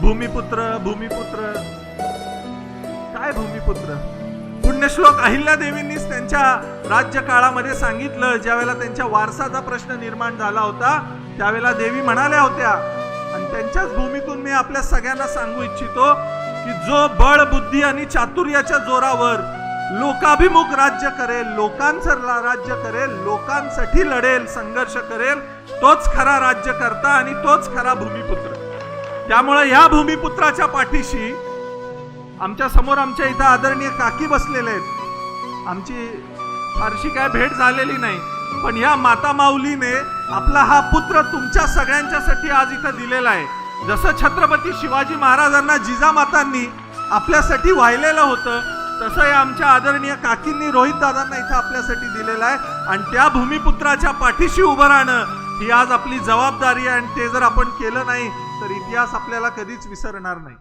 भूमिपुत्र भूमिपुत्र. काय भूमिपुत्र? पुण्यश्लोक अहिल्या देवींनीच त्यांच्या राज्यकाळामध्ये सांगितलं. ज्यावेळेला त्यांच्या वारसाचा प्रश्न निर्माण झाला होता त्यावेळेला देवी म्हणाल्या होत्या. आणि त्यांच्याच भूमीतून मी आपल्या सगळ्यांना सांगू इच्छितो की जो बळ बुद्धी आणि चातुर्याच्या जोरावर लोकाभिमुख राज्य करेल लोकांचं राज्य करेल लोकांसाठी लढेल संघर्ष करेल तोच खरा राज्यकर्ता आणि तोच खरा भूमिपुत्र. त्यामुळे या भूमिपुत्राच्या पाठीशी आमच्यासमोर आमच्या इथं आदरणीय काकी बसलेले आहेत. आमची फारशी काय भेट झालेली नाही. पण या माता माऊलीने आपला हा पुत्र तुमच्या सगळ्यांच्यासाठी आज इथं दिलेला आहे. जसं छत्रपती शिवाजी महाराजांना जिजामातांनी आपल्यासाठी वाहिलेलं होतं तसं या आमच्या आदरणीय काकींनी रोहित दादांना इथं आपल्यासाठी दिलेलं आहे. आणि त्या भूमिपुत्राच्या पाठीशी उभं राहणं ही आज आपली जबाबदारी आहे आणि ते जर आपण केलं नाही तर इतिहास आपल्याला कधीच विसरणार नाही.